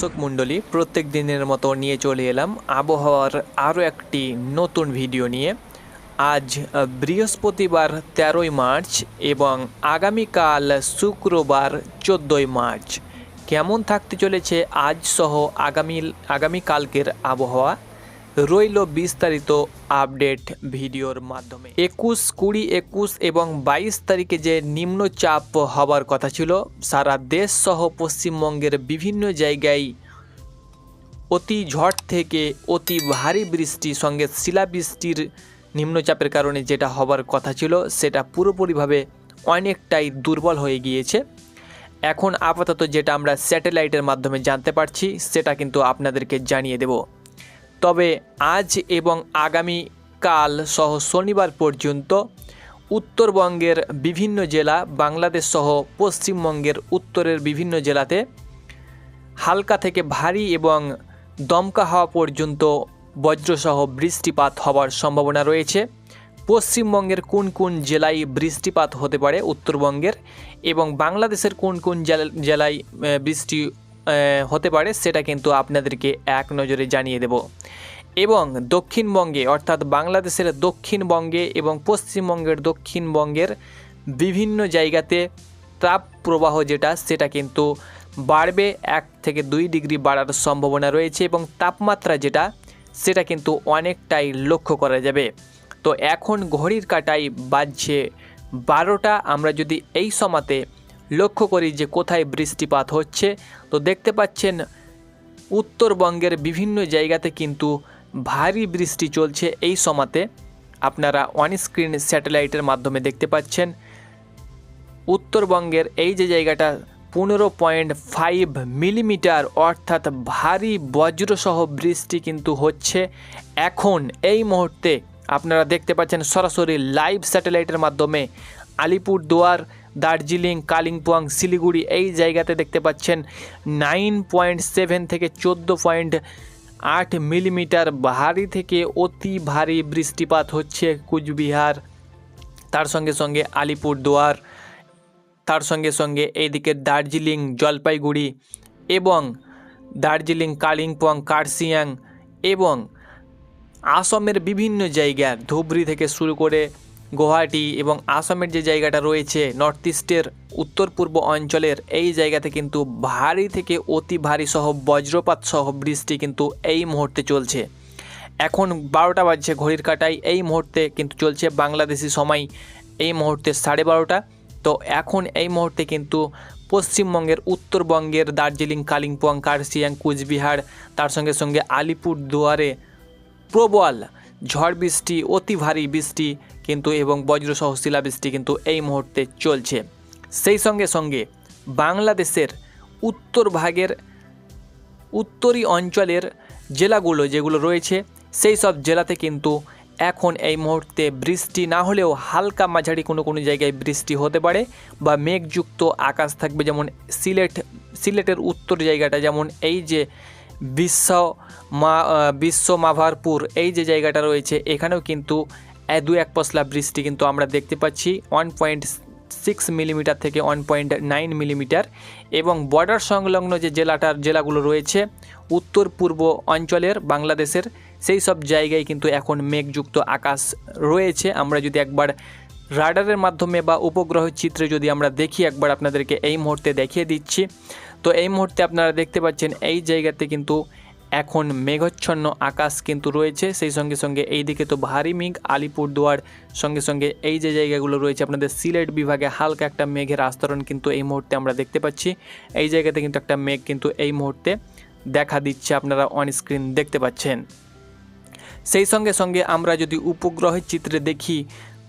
দর্শক মণ্ডলী, প্রত্যেক দিনের মতো নিয়ে চলে এলাম আবহাওয়ার আরও একটি নতুন ভিডিও নিয়ে। আজ বৃহস্পতিবার তেরোই মার্চ এবং আগামীকাল শুক্রবার চোদ্দোই মার্চ। কেমন থাকতে চলেছে আজ সহ আগামী, আগামীকালকের আবহাওয়া? রইল বিস্তারিত আপডেট ভিডিওর মাধ্যমে। একুশ, কুড়ি, একুশ এবং বাইশ তারিখে যে নিম্নচাপ হওয়ার কথা ছিল, সারা দেশ সহ পশ্চিমবঙ্গের বিভিন্ন জায়গায় অতি ঝড় থেকে অতি ভারী বৃষ্টি, সঙ্গে শিলাবৃষ্টির নিম্নচাপের কারণে যেটা হবার কথা ছিল, সেটা পুরোপুরিভাবে অনেকটাই দুর্বল হয়ে গিয়েছে। এখন আপাতত যেটা আমরা স্যাটেলাইটের মাধ্যমে জানতে পারছি, সেটা কিন্তু আপনাদেরকে জানিয়ে দেব। তবে আজ এবং আগামী কাল সহ শনিবার পর্যন্ত উত্তরবঙ্গের বিভিন্ন জেলা, বাংলাদেশ সহ পশ্চিমবঙ্গের উত্তরের বিভিন্ন জেলাতে হালকা থেকে ভারী এবং দমকা হওয়া পর্যন্ত বজ্রসহ বৃষ্টিপাত হওয়ার সম্ভাবনা রয়েছে। পশ্চিমবঙ্গের কোন কোন জেলায় বৃষ্টিপাত হতে পারে উত্তরবঙ্গের এবং বাংলাদেশের কোন কোন জেলা- জেলায় বৃষ্টি হতে পারে, সেটা কিন্তু আপনাদেরকে এক নজরে জানিয়ে দেব। এবং দক্ষিণবঙ্গে, অর্থাৎ বাংলাদেশের দক্ষিণবঙ্গে এবং পশ্চিমবঙ্গের দক্ষিণবঙ্গের বিভিন্ন জায়গাতে তাপ প্রবাহ যেটা, সেটা কিন্তু বাড়বে। এক থেকে দুই ডিগ্রি বাড়ার সম্ভাবনা রয়েছে এবং তাপমাত্রা যেটা, সেটা কিন্তু অনেকটাই লক্ষ্য করা যাবে। তো এখন ঘড়ির কাটাই বাজছে বারোটা। আমরা যদি এই সময়তে লক্ষ্য করি যে কোথায় বৃষ্টিপাত হচ্ছে। তো দেখতে পাচ্ছেন, উত্তরবঙ্গের বিভিন্ন জায়গাতে কিন্তু ভারী বৃষ্টি চলছে এই সময়তে। আপনারা অন স্ক্রিন স্যাটেলাইটের মাধ্যমে দেখতে পাচ্ছেন, উত্তরবঙ্গের এই যে জায়গাটা পনেরো পয়েন্ট ফাইভ মিলিমিটার, অর্থাৎ ভারী বজ্রসহ বৃষ্টি কিন্তু হচ্ছে এখন। এই মুহূর্তে আপনারা দেখতে পাচ্ছেন সরাসরি লাইভ স্যাটেলাইটের মাধ্যমে আলিপুরদুয়ার দার্জিলিং, কালিম্পং, শিলিগুড়ি এই জায়গাতে দেখতে পাচ্ছেন নাইন পয়েন্ট সেভেন থেকে চোদ্দ পয়েন্ট আট মিলিমিটার ভারী থেকে অতি ভারী বৃষ্টিপাত হচ্ছে কুচবিহার। তার সঙ্গে সঙ্গে আলিপুরদুয়ার তার সঙ্গে সঙ্গে এইদিকে দার্জিলিং, জলপাইগুড়ি এবং দার্জিলিং, কালিম্পং কার্সিয়াং এবং আসামের বিভিন্ন জায়গা ধুবড়ি থেকে শুরু করে গুয়াহাটি এবং আসামের যে জায়গাটা রয়েছে নর্থ ইস্টের উত্তর পূর্ব অঞ্চলের এই জায়গাতে কিন্তু ভারী থেকে অতি ভারী সহ বজ্রপাত সহ বৃষ্টি কিন্তু এই মুহূর্তে চলছে। এখন বারোটা বাজছে ঘড়ির কাটায়, এই মুহূর্তে কিন্তু চলছে বাংলাদেশি সময়, এই মুহূর্তে সাড়ে বারোটা। তো এখন এই মুহূর্তে কিন্তু পশ্চিমবঙ্গের, উত্তরবঙ্গের দার্জিলিং, কালিম্পং কার্সিয়াং কুচবিহার, তার সঙ্গে সঙ্গে আলিপুর দুয়ারে প্রবল ঝড় বৃষ্টি, অতি ভারী বৃষ্টি কিন্তু এবং বজ্রসহ শিলাবৃষ্টি কিন্তু এই মুহূর্তে চলছে। সেই সঙ্গে সঙ্গে বাংলাদেশের উত্তর ভাগের উত্তরী অঞ্চলের জেলাগুলো যেগুলো রয়েছে, সেই সব জেলাতে কিন্তু এখন এই মুহূর্তে বৃষ্টি না হলেও হালকা মাঝারি কোনো কোনো জায়গায় বৃষ্টি হতে পারে বা মেঘযুক্ত আকাশ থাকবে যেমন সিলেট, সিলেটের উত্তর জায়গাটা যেমন এই যে বিশ্ব মা বিশ্ব মাভারপুর, এই যে জায়গাটা রয়েছে, এখানেও কিন্তু দু, এক পশলা বৃষ্টি কিন্তু আমরা দেখতে পাচ্ছি। ওয়ান পয়েন্ট সিক্স মিলিমিটার থেকে ওয়ান পয়েন্ট নাইন মিলিমিটার এবং বর্ডার সংলগ্ন যে জেলাটার, জেলাগুলো রয়েছে, উত্তর, পূর্ব অঞ্চলের বাংলাদেশের, সেই সব জায়গায় কিন্তু এখন মেঘযুক্ত আকাশ রয়েছে। আমরা যদি একবার রাডারের মাধ্যমে বা উপগ্রহ চিত্রে যদি আমরা দেখি, একবার আপনাদেরকে এই মুহূর্তে দেখিয়ে দিচ্ছি। তো এই মুহূর্তে আপনারা দেখতে পাচ্ছেন এই জায়গাতে কিন্তু এখন মেঘচ্ছন্ন আকাশ কিন্তু রয়েছে। সেই সঙ্গে সঙ্গে এই দিকে তো ভারী মেঘ। আলিপুরদুয়ার সঙ্গে সঙ্গে এই যে জায়গাগুলো রয়েছে, আপনাদের সিলেট বিভাগে হালকা একটা মেঘের আস্তরণ কিন্তু এই মুহূর্তে আমরা দেখতে পাচ্ছি। এই জায়গাতে কিন্তু একটা মেঘ কিন্তু এই মুহূর্তে দেখা দিচ্ছে আপনারা অন স্ক্রিন দেখতে পাচ্ছেন। সেই সঙ্গে সঙ্গে আমরা যদি উপগ্রহের চিত্রে দেখি,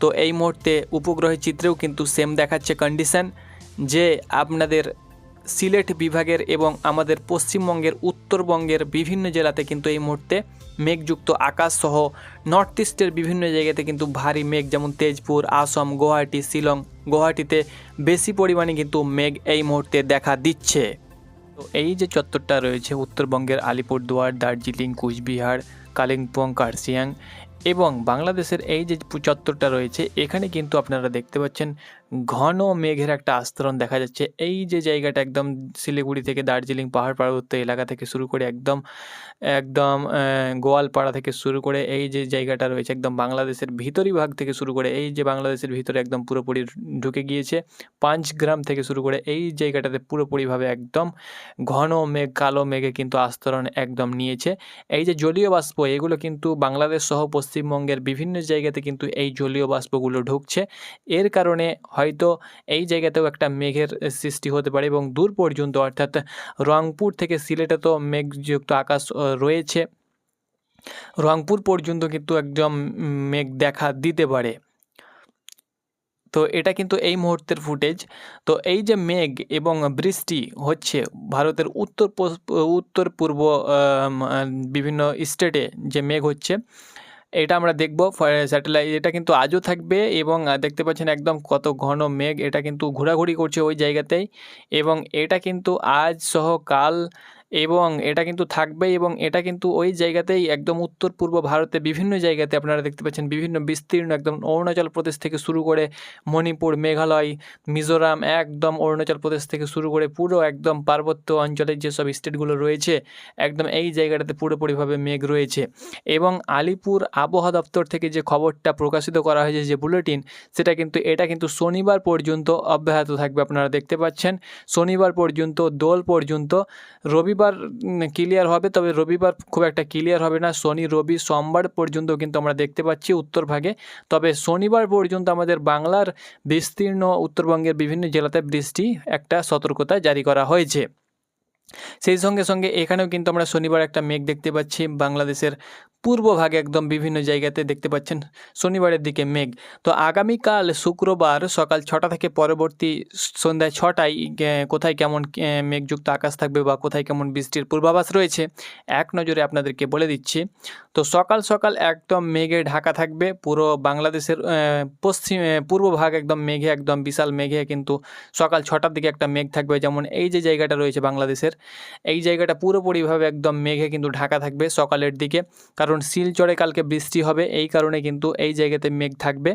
তো এই মুহূর্তে উপগ্রহের চিত্রেও কিন্তু সেম দেখাচ্ছে কন্ডিশন যে আপনাদের সিলেট বিভাগের এবং আমাদের পশ্চিমবঙ্গের উত্তরবঙ্গের বিভিন্ন জেলাতে কিন্তু এই মুহূর্তে মেঘযুক্ত আকাশ সহ নর্থ ইস্টের বিভিন্ন জায়গাতে কিন্তু ভারী মেঘ, যেমন তেজপুর, আসাম, গুয়াহাটি, শিলং। গুয়াহাটিতে বেশি পরিমাণে কিন্তু মেঘ এই মুহূর্তে দেখা দিচ্ছে। তো এই যে চত্বরটা রয়েছে, উত্তরবঙ্গের আলিপুরদুয়ার, দার্জিলিং, কুচবিহার, কালিম্পং কার্সিয়াং এবং বাংলাদেশের এই যে চত্বরটা রয়েছে, এখানে কিন্তু আপনারা দেখতে পাচ্ছেন ঘন মেঘের একটা আস্তরণ দেখা যাচ্ছে। এই যে জায়গাটা একদম শিলিগুড়ি থেকে দার্জিলিং পাহাড় পার্বত্য এলাকা থেকে শুরু করে একদম একদম গোয়ালপাড়া থেকে শুরু করে এই যে জায়গাটা রয়েছে একদম বাংলাদেশের ভিতরি ভাগ থেকে শুরু করে এই যে বাংলাদেশের ভিতরে একদম পুরোপুরি ঢুকে গিয়েছে। পাঁচগ্রাম থেকে শুরু করে এই জায়গাটাতে পুরোপুরিভাবে একদম ঘন মেঘ, কালো মেঘে কিন্তু আস্তরণ একদম নিয়েছে। এই যে জলীয় বাষ্প, এগুলো কিন্তু বাংলাদেশ সহ পশ্চিমবঙ্গের বিভিন্ন জায়গাতে কিন্তু এই জলীয় বাষ্পগুলো ঢুকছে। এর কারণে হয়তো এই জায়গাতেও একটা মেঘের সৃষ্টি হতে পারে এবং দূর পর্যন্ত অর্থাৎ রংপুর থেকে সিলেটে তো মেঘযুক্ত আকাশ রয়েছে। রংপুর পর্যন্ত কিন্তু একদম মেঘ দেখা দিতে পারে। তো এটা কিন্তু এই মুহূর্তের ফুটেজ। তো এই যে মেঘ এবং বৃষ্টি হচ্ছে ভারতের উত্তর উত্তর পূর্ব বিভিন্ন স্টেটে যে মেঘ হচ্ছে এটা আমরা দেখব স্যাটেলাইট। এটা কিন্তু আজও থাকবে এবং দেখতে পাচ্ছেন একদম কত ঘন মেঘ। এটা কিন্তু ঘোরাঘুরি করছে ওই জায়গাতেই এবং এটা কিন্তু আজ সহ কাল এবং এটা কিন্তু থাকবে এবং এটা কিন্তু ওই জায়গাতেই একদম উত্তর পূর্ব ভারতে বিভিন্ন জায়গাতে আপনারা দেখতে পাচ্ছেন, বিভিন্ন বিস্তীর্ণ একদম অরুণাচল প্রদেশ থেকে শুরু করে মণিপুর, মেঘালয়, মিজোরাম একদম অরুণাচল প্রদেশ থেকে শুরু করে পুরো একদম পার্বত্য অঞ্চলের যেসব স্টেটগুলো রয়েছে, একদম এই জায়গাটাতে পুরোপুরিভাবে মেঘ রয়েছে। এবং আলিপুর আবহাওয়া দপ্তর থেকে যে খবরটা প্রকাশিত করা হয়েছে যে বুলেটিন, সেটা কিন্তু, এটা কিন্তু শনিবার পর্যন্ত অব্যাহত থাকবে আপনারা দেখতে পাচ্ছেন। শনিবার পর্যন্ত, দোল পর্যন্ত রবিবার ক্লিয়ার হবে। তবে রবিবার খুব একটা ক্লিয়ার হবে না। শনি, রবি, সোমবার পর্যন্ত কিন্তু আমরা দেখতে পাচ্ছি উত্তর ভাগে। তবে শনিবার পর্যন্ত আমাদের বাংলার বিস্তীর্ণ উত্তরবঙ্গের বিভিন্ন জেলাতে বৃষ্টি একটা সতর্কতা জারি করা হয়েছে। সেই সঙ্গে সঙ্গে এখানেও কিন্তু আমরা শনিবার একটা মেঘ দেখতে পাচ্ছি। বাংলাদেশের পূর্ব ভাগে একদম বিভিন্ন জায়গাতে দেখতে পাচ্ছেন শনিবারের দিকে মেঘ। তো আগামীকাল শুক্রবার সকাল ছটা থেকে পরবর্তী সন্ধ্যায় ছটায় কোথায় কেমন মেঘযুক্ত আকাশ থাকবে বা কোথায় কেমন বৃষ্টির পূর্বাভাস রয়েছে, এক নজরে আপনাদেরকে বলে দিচ্ছি। তো সকাল সকাল একদম মেঘে ঢাকা থাকবে। পুরো বাংলাদেশের পশ্চিম পূর্ব ভাগ একদম মেঘে, একদম বিশাল মেঘে কিন্তু সকাল ছটার দিকে একটা মেঘ থাকবে। যেমন এই যে জায়গাটা রয়েছে বাংলাদেশের এই জায়গাটা পুরোপুরিভাবে একদম মেঘে কিন্তু ঢাকা থাকবে সকালের দিকে। কারণ শিলচরে কালকে বৃষ্টি হবে, এই কারণে কিন্তু এই জায়গাতে মেঘ থাকবে।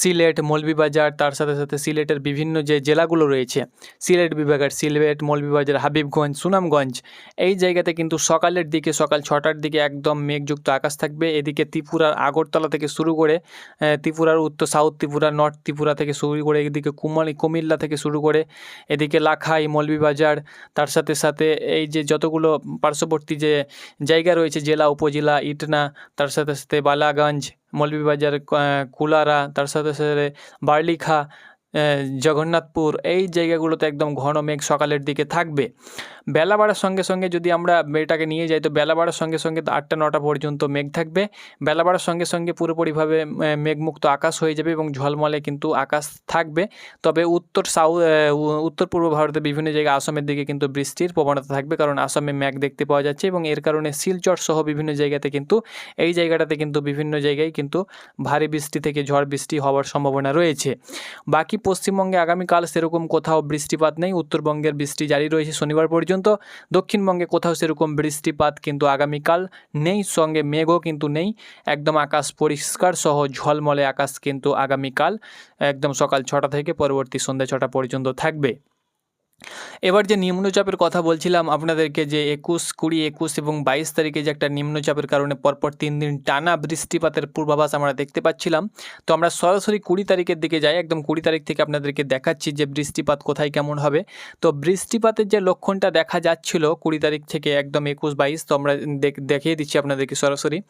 সিলেট, মৌলভীবাজার, তার সাথে সাথে সিলেটের বিভিন্ন যে জেলাগুলো রয়েছে, সিলেট বিভাগের সিলেট, মৌলভীবাজার, হাবিবগঞ্জ, সুনামগঞ্জ, এই জায়গাতে কিন্তু সকালের দিকে, সকাল ছটার দিকে একদম মেঘযুক্ত আকাশ থাকবে। এদিকে ত্রিপুরার আগরতলা থেকে শুরু করে ত্রিপুরার উত্তর সাউথ ত্রিপুরা নর্থ ত্রিপুরা থেকে শুরু করে, এদিকে কুমালি, কুমিল্লা থেকে শুরু করে, এদিকে লাখাই, মৌলভীবাজার, তার সাথে সাথে এই যে যতগুলো পার্শ্ববর্তী যে জায়গা রয়েছে, জেলা, উপজেলা, ইটনা, তার সাথে সাথে বালাগঞ্জ মৌলভীবাজার কুলারা তার সাথে সাথে বার্লিখা জগন্নাথপুর, এই জায়গাগুলোতে একদম ঘন মেঘ সকালের দিকে থাকবে। বেলা বাড়ার সঙ্গে সঙ্গে যদি আমরা এটাকে নিয়ে যাই, তো বেলা বাড়ার সঙ্গে সঙ্গে আটটা, নটা পর্যন্ত মেঘ থাকবে। বেলা বাড়ার সঙ্গে সঙ্গে পুরোপুরিভাবে মেঘমুক্ত আকাশ হয়ে যাবে এবং ঝলমলে কিন্তু আকাশ থাকবে। তবে উত্তর সাউথ উত্তর পূর্ব ভারতের বিভিন্ন জায়গায় আসামের দিকে কিন্তু বৃষ্টির প্রবণতা থাকবে, কারণ আসামে মেঘ দেখতে পাওয়া যাচ্ছে এবং এর কারণে শিলচর সহ বিভিন্ন জায়গাতে কিন্তু, এই জায়গাটাতে কিন্তু বিভিন্ন জায়গায় কিন্তু ভারী বৃষ্টি থেকে ঝড় বৃষ্টি হওয়ার সম্ভাবনা রয়েছে। বাকি পশ্চিমবঙ্গে আগামীকাল সেরকম কোথাও বৃষ্টিপাত নেই? উত্তরবঙ্গের বৃষ্টি জারি রয়েছে শনিবার পর্যন্ত। দক্ষিণবঙ্গে কোথাও সেরকম বৃষ্টিপাত কিন্তু আগামীকাল নেই, সঙ্গে মেঘও কিন্তু নেই। একদম আকাশ পরিষ্কার, সহ ঝলমলে আকাশ কিন্তু আগামীকাল। একদম সকাল ছটা থেকে পরবর্তী সন্ধ্যা ছটা পর্যন্ত থাকবে। এবার যে নিম্নচাপের কথা বলছিলাম আপনাদেরকে যে একুশ, কুড়ি, একুশ এবং বাইশ তারিখে যে একটা নিম্নচাপের কারণে পরপর তিন দিন টানা বৃষ্টিপাতের পূর্বাভাস আমরা দেখতে পাচ্ছিলাম। তো আমরা সরাসরি কুড়ি তারিখের দিকে যাই, একদম কুড়ি তারিখ থেকে আপনাদেরকে দেখাচ্ছি যে বৃষ্টিপাত কোথায় কেমন হবে। তো বৃষ্টিপাতের যে লক্ষণটা দেখা যাচ্ছিল কুড়ি তারিখ থেকে একদম একুশ, বাইশ, তো আমরা দেখ- দেখিয়ে দিচ্ছি আপনাদেরকে সরাসরি।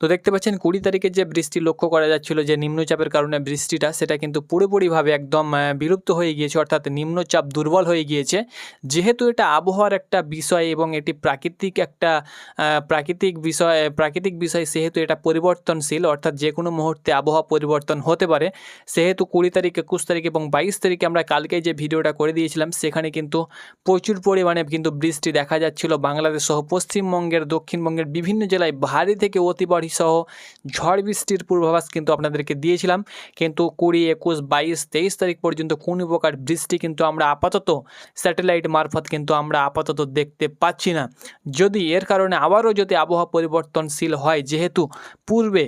তো দেখতে পাচ্ছেন কুড়ি তারিখে যে বৃষ্টি লক্ষ্য করা যাচ্ছিল যে নিম্নচাপের কারণে বৃষ্টিটা, সেটা কিন্তু পুরোপুরিভাবে একদম বিলুপ্ত হয়ে গিয়েছে, অর্থাৎ নিম্নচাপ দুর্বল হয়ে গিয়েছে। যেহেতু এটা আবহাওয়ার একটা বিষয় এবং এটি প্রাকৃতিক একটা প্রাকৃতিক বিষয় প্রাকৃতিক বিষয় সেহেতু এটা পরিবর্তনশীল, অর্থাৎ যে কোনো মুহূর্তে আবহাওয়া পরিবর্তন হতে পারে। সেহেতু কুড়ি তারিখ, একুশ তারিখ এবং বাইশ তারিখে আমরা কালকে যে ভিডিওটা করে দিয়েছিলাম, সেখানে কিন্তু প্রচুর পরিমাণে কিন্তু বৃষ্টি দেখা যাচ্ছিল বাংলাদেশ সহ পশ্চিমবঙ্গের, দক্ষিণবঙ্গের বিভিন্ন জেলায় ভারী থেকে অতি ভারী সহ ঝড় বৃষ্টির পূর্বাভাস কিন্তু আপনাদেরকে দিয়েছিলাম। কিন্তু কুড়ি, একুশ, বাইশ, তেইশ তারিখ পর্যন্ত কোনো প্রকার বৃষ্টি কিন্তু আমরা আপাতত স্যাটেলাইট মারফত কিন্তু আমরা আপাতত দেখতে পাচ্ছি না। যদি এর কারণে আবারও যদি আবহাওয়া পরিবর্তনশীল হয়, যেহেতু পূর্বে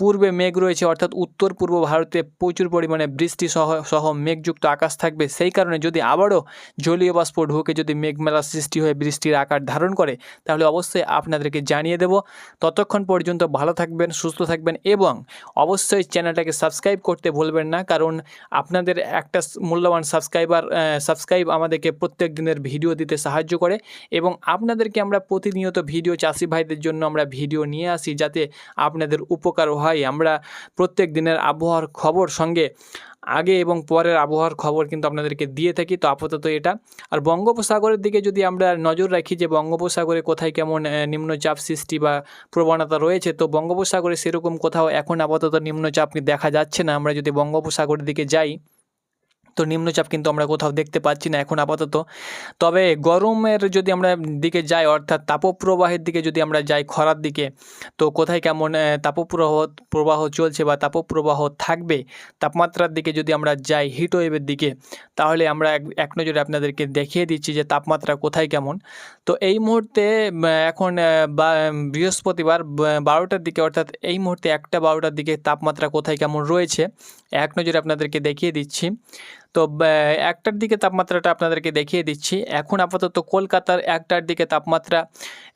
পূর্বে মেঘ রয়েছে, অর্থাৎ উত্তর পূর্ব ভারতে প্রচুর পরিমাণে বৃষ্টি সহ সহ মেঘযুক্ত আকাশ থাকবে। সেই কারণে যদি আবারও জলীয় বাষ্প ঢুকে যদি মেঘমেলা সৃষ্টি হয়ে বৃষ্টির আকার ধারণ করে, তাহলে অবশ্যই আপনাদেরকে জানিয়ে দেব। ততক্ষণ পর্যন্ত ভালো থাকবেন, সুস্থ থাকবেন এবং অবশ্যই চ্যানেলটাকে সাবস্ক্রাইব করতে ভুলবেন না, কারণ আপনাদের একটা মূল্যবান সাবস্ক্রাইবার সাবস্ক্রাইব আমাদেরকে প্রত্যেক দিনের ভিডিও দিতে সাহায্য করে এবং আপনাদেরকে আমরা প্রতিনিয়ত ভিডিও চাষি ভাইদের জন্য আমরা ভিডিও নিয়ে আসি, যাতে আপনাদের উপকার হয়। আমরা প্রত্যেক দিনের আবহাওয়ার খবর সঙ্গে আগে এবং পরের আবহাওয়ার খবর কিন্তু আপনাদেরকে দিয়ে থাকি। তো আপাতত এটা। আর বঙ্গোপসাগরের দিকে যদি আমরা নজর রাখি যে বঙ্গোপসাগরে কোথায় কেমন নিম্নচাপ সৃষ্টি বা প্রবণতা রয়েছে, তো বঙ্গোপসাগরে সেরকম কোথাও এখন আপাতত নিম্নচাপ দেখা যাচ্ছে না। আমরা যদি বঙ্গোপসাগরের দিকে যাই তো নিম্নচাপ কিন্তু আমরা কোথাও দেখতে পাচ্ছি না এখন আপাতত। তবে গরমের যদি আমরা দিকে যাই, অর্থাৎ তাপপ্রবাহের দিকে যদি আমরা যাই খরার দিকে, তো কোথায় কেমন তাপপ্রবাহ, প্রবাহ চলছে বা তাপপ্রবাহ থাকবে তাপমাত্রার দিকে যদি আমরা যাই হিট ওয়েভের দিকে, তাহলে আমরা এক নজরে আপনাদেরকে দেখিয়ে দিচ্ছি যে তাপমাত্রা কোথায় কেমন। তো এই মুহূর্তে এখন বৃহস্পতিবার বারোটার দিকে, অর্থাৎ এই মুহূর্তে একটা বারোটার দিকে তাপমাত্রা কোথায় কেমন রয়েছে, এক নজরে আপনাদেরকে দেখিয়ে দিচ্ছি। তো একটার দিকে তাপমাত্রাটা আপনাদেরকে দেখিয়ে দিচ্ছি। এখন আপাতত কলকাতার একটার দিকে তাপমাত্রা,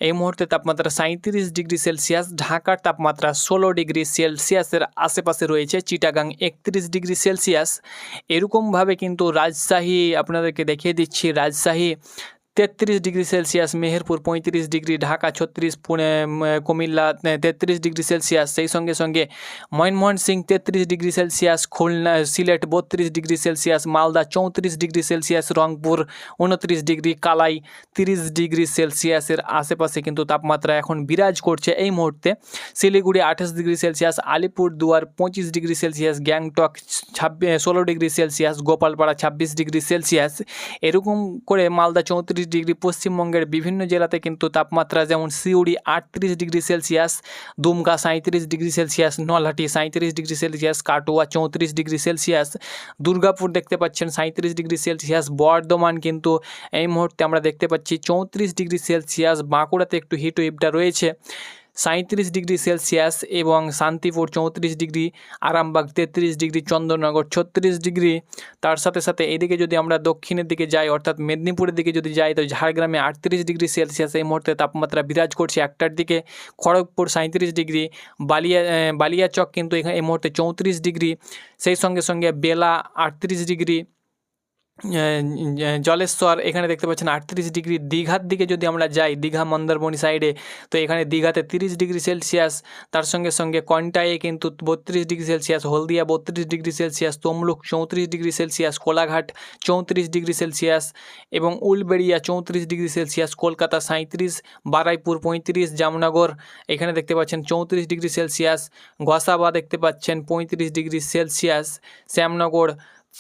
এই মুহূর্তে তাপমাত্রা সাঁত্রিশ ডিগ্রি সেলসিয়াস, ঢাকার তাপমাত্রা ষোলো ডিগ্রি সেলসিয়াসের আশেপাশে রয়েছে, চিটাগাং একত্রিশ ডিগ্রি সেলসিয়াস। এরকমভাবে কিন্তু রাজশাহী, আপনাদেরকে দেখিয়ে দিচ্ছি, রাজশাহী তেত্রিশ ডিগ্রি সেলসিয়াস, মেহেরপুর পঁয়ত্রিশ ডিগ্রি, ঢাকা ছত্রিশ, পুনে কুমিল্লা তেত্রিশ ডিগ্রি সেলসিয়াস। সেই সঙ্গে সঙ্গে ময়নমোহন সিং তেত্রিশ ডিগ্রি সেলসিয়াস, খুলনা, সিলেট বত্রিশ ডিগ্রি সেলসিয়াস, মালদা চৌত্রিশ ডিগ্রি সেলসিয়াস, রংপুর উনত্রিশ ডিগ্রি, কালাই তিরিশ ডিগ্রি সেলসিয়াসের আশেপাশে কিন্তু তাপমাত্রা এখন বিরাজ করছে এই মুহূর্তে। শিলিগুড়ি আঠাশ ডিগ্রি সেলসিয়াস আলিপুর দুয়ার পঁচিশ ডিগ্রি সেলসিয়াস, গ্যাংটক ছাব্বিশ ষোলো ডিগ্রি সেলসিয়াস, গোপালপাড়া ছাব্বিশ ডিগ্রি সেলসিয়াস। এরকম করে মালদা চৌত্রিশ ডিগ্রি পশ্চিমবঙ্গের বিভিন্ন জেলাতে কিন্তু তাপমাত্রা যেমন সিউড়ি আটত্রিশ ডিগ্রি সেলসিয়াস, দুমকা সাঁত্রিশ ডিগ্রি সেলসিয়াস, নলহাটি সাঁত্রিশ ডিগ্রি সেলসিয়াস, কাটোয়া চৌত্রিশ ডিগ্রি সেলসিয়াস, দুর্গাপুর দেখতে পাচ্ছেন সাঁত্রিশ ডিগ্রি সেলসিয়াস, বর্ধমান কিন্তু এই মুহূর্তে আমরা দেখতে পাচ্ছি চৌত্রিশ ডিগ্রি সেলসিয়াস, বাঁকুড়াতে একটু হিট ওয়েভটা রয়েছে। সাঁত্রিশ ডিগ্রি সেলসিয়াস এবং শান্তিপুর চৌত্রিশ ডিগ্রি, আরামবাগ তেত্রিশ ডিগ্রি, চন্দননগর ছত্রিশ ডিগ্রি। তার সাথে সাথে এদিকে যদি আমরা দক্ষিণের দিকে যাই, অর্থাৎ মেদিনীপুরের দিকে যদি যাই, তো ঝাড়গ্রামে আটত্রিশ ডিগ্রি সেলসিয়াস এই মুহূর্তে তাপমাত্রা বিরাজ করছে একটার দিকে। খড়গপুর সাঁত্রিশ ডিগ্রি, বালিয়া বালিয়াচক কিন্তু এখানে এই মুহূর্তে চৌত্রিশ ডিগ্রি। সেই সঙ্গে সঙ্গে বেলা আটত্রিশ ডিগ্রি। জলেশ্বর এখানে দেখতে পাচ্ছেন আটত্রিশ ডিগ্রি দীঘার দিকে যদি আমরা যাই, দীঘা মন্দারমণি সাইডে তো এখানে দীঘাতে তিরিশ ডিগ্রি সেলসিয়াস, তার সঙ্গে সঙ্গে কন্টায়ে কিন্তু বত্রিশ ডিগ্রি সেলসিয়াস, হলদিয়া বত্রিশ ডিগ্রি সেলসিয়াস, তমলুক চৌত্রিশ ডিগ্রি সেলসিয়াস, কোলাঘাট চৌত্রিশ ডিগ্রি সেলসিয়াস এবং উলবেড়িয়া চৌত্রিশ ডিগ্রি সেলসিয়াস, কলকাতা সাঁত্রিশ বারাইপুর পঁয়ত্রিশ, জামনগর, এখানে দেখতে পাচ্ছেন চৌত্রিশ ডিগ্রি সেলসিয়াস, গসাবা দেখতে পাচ্ছেন পঁয়ত্রিশ ডিগ্রি সেলসিয়াস, শ্যামনগর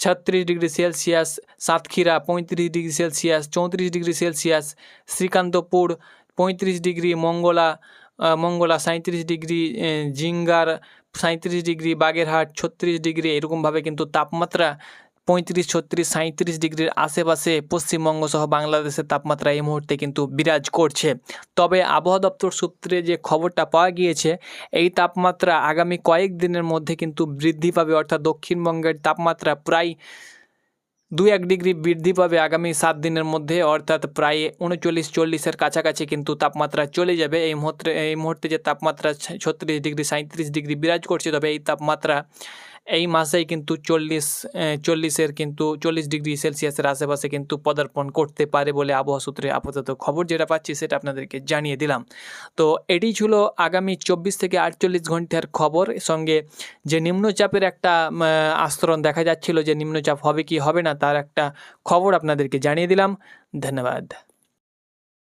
ছত্রিশ ডিগ্রি সেলসিয়াস, সাতক্ষীরা পঁয়ত্রিশ ডিগ্রি সেলসিয়াস, চৌত্রিশ ডিগ্রি সেলসিয়াস, শ্রীকান্তপুর পঁয়ত্রিশ ডিগ্রি, মঙ্গলা মঙ্গলা সাঁত্রিশ ডিগ্রি জিঙ্গার সাঁত্রিশ ডিগ্রি, বাগেরহাট ছত্রিশ ডিগ্রি, এরকমভাবে কিন্তু তাপমাত্রা পঁয়ত্রিশ, ছত্রিশ সাঁত্রিশ ডিগ্রির আশেপাশে পশ্চিমবঙ্গ সহ বাংলাদেশের তাপমাত্রা এই মুহূর্তে কিন্তু বিরাজ করছে। তবে আবহাওয়া দপ্তর সূত্রে যে খবরটা পাওয়া গিয়েছে, এই তাপমাত্রা আগামী কয়েক দিনের মধ্যে কিন্তু বৃদ্ধি পাবে, অর্থাৎ দক্ষিণবঙ্গের তাপমাত্রা প্রায় দু এক ডিগ্রি বৃদ্ধি পাবে আগামী সাত দিনের মধ্যে, অর্থাৎ প্রায় উনচল্লিশ, চল্লিশের কাছাকাছি কিন্তু তাপমাত্রা চলে যাবে। এই মুহূর্তে এই মুহূর্তে যে তাপমাত্রা ছত্রিশ ডিগ্রি সাঁত্রিশ ডিগ্রি বিরাজ করছে, তবে এই তাপমাত্রা এই মাসেই কিন্তু চল্লিশ চল্লিশের কিন্তু চল্লিশ ডিগ্রি সেলসিয়াসের আশেপাশে কিন্তু পদার্পণ করতে পারে বলে আবহাওয়া সূত্রে আপাতত খবর যেটা পাচ্ছি সেটা আপনাদেরকে জানিয়ে দিলাম। তো এটি ছিল আগামী চব্বিশ থেকে আটচল্লিশ ঘণ্টার খবর। সঙ্গে যে নিম্নচাপের একটা আস্তরণ দেখা যাচ্ছিল যে নিম্নচাপ হবে কি হবে না তার একটা খবর আপনাদেরকে জানিয়ে দিলাম। ধন্যবাদ।